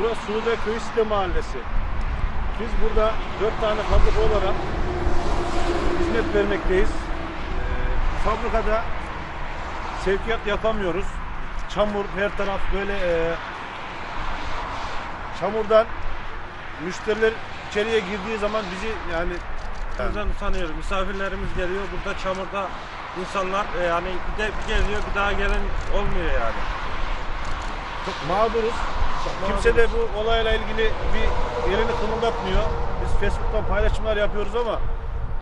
Burası Suudi Köy Site Mahallesi. Biz burada dört tane fabrika olarak hizmet vermekteyiz. Ee, fabrikada sevkiyat yapamıyoruz. Çamur her taraf böyle e, çamurdan müşteriler içeriye girdiği zaman bizi yani Bizden utanıyoruz. Misafirlerimiz geliyor. Burada çamurda insanlar e, yani bir de bir geliyor bir daha gelen olmuyor yani. çok mağduruz. Kimse de bu olayla ilgili bir elini kımıldatmıyor. Biz Facebook'tan paylaşımlar yapıyoruz ama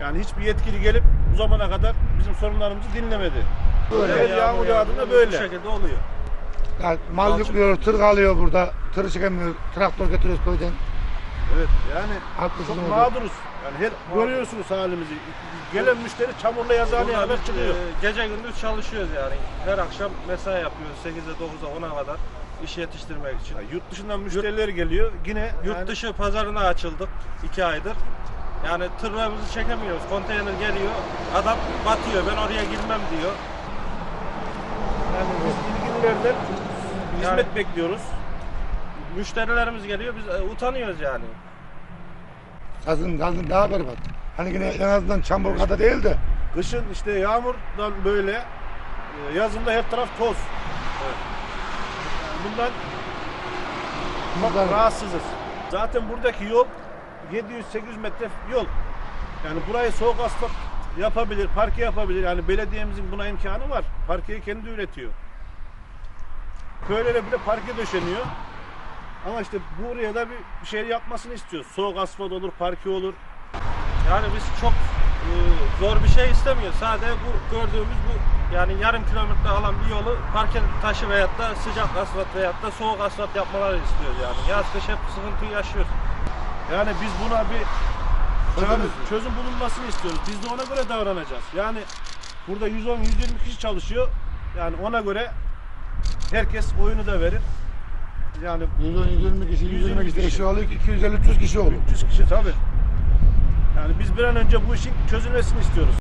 yani hiçbir yetkili gelip bu zamana kadar bizim sorunlarımızı dinlemedi. Her yağmur yağdığında Bu böyle. şekilde oluyor. Yani mal yüklüyor, tır kalıyor burada. Tır çekemiyor, traktör getiriyoruz köyden. Evet yani Haklısın çok orada. mağduruz. Yani her, görüyorsunuz halimizi. Gelen müşteri çamurla yazıhaneye Burada kadar biz, çıkıyor. e, gece gündüz çalışıyoruz yani. Her akşam mesai yapıyoruz 8'e 9'a 10'a kadar iş yetiştirmek için. Ya yurt dışından müşteriler geliyor. Yine Yurt yani dışı pazarına açıldık 2 aydır. Yani tırlarımızı çekemiyoruz. Konteyner geliyor. Adam batıyor. Ben oraya girmem diyor. yani biz ilgililerden hizmet Yani- bekliyoruz. Müşterilerimiz geliyor. Biz e, utanıyoruz yani. Yazın, yazın daha berbat. Hani yine en azından çamur kadar değil de. Kışın işte yağmurdan böyle, e, yazında her taraf toz. Bundan çok Bundan- rahatsızız. Zaten buradaki yol 700-800 metre yol. Yani burayı soğuk asfalt yapabilir, parke yapabilir. Yani belediyemizin buna imkanı var. Parkeyi kendi üretiyor. Köylere bile parke döşeniyor. Ama işte buraya da bir şey yapmasını istiyoruz. Soğuk asfalt olur, parke olur. Yani biz çok e, zor bir şey istemiyoruz. Sadece bu gördüğümüz bu yani yarım kilometre alan bir yolu parke taşı veyahut da sıcak asfalt veyahut da soğuk asfalt yapmaları istiyoruz yani. Yaz kış hep sıkıntıyı yaşıyoruz. Yani biz buna bir Çözüm çözüm bulunmasını istiyoruz. Biz de ona göre davranacağız. Yani burada 110-120 kişi çalışıyor. Yani ona göre herkes oyunu da verir. Yani 120 kişi, 120 120 kişi kişi. eşya oluyor, 250-300 kişi olur. 300 kişi tabii. Yani biz bir an önce bu işin çözülmesini istiyoruz.